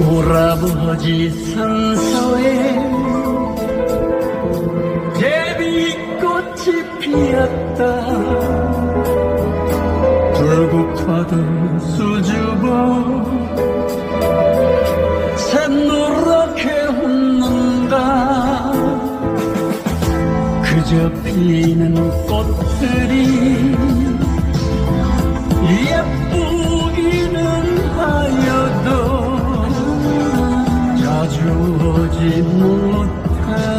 오라버지 산서에 대비꽃이 피었다. 불국화던 수줍어 샛노랗게 웃는다. 그저 피는 꽃들이 예쁘 寂寞的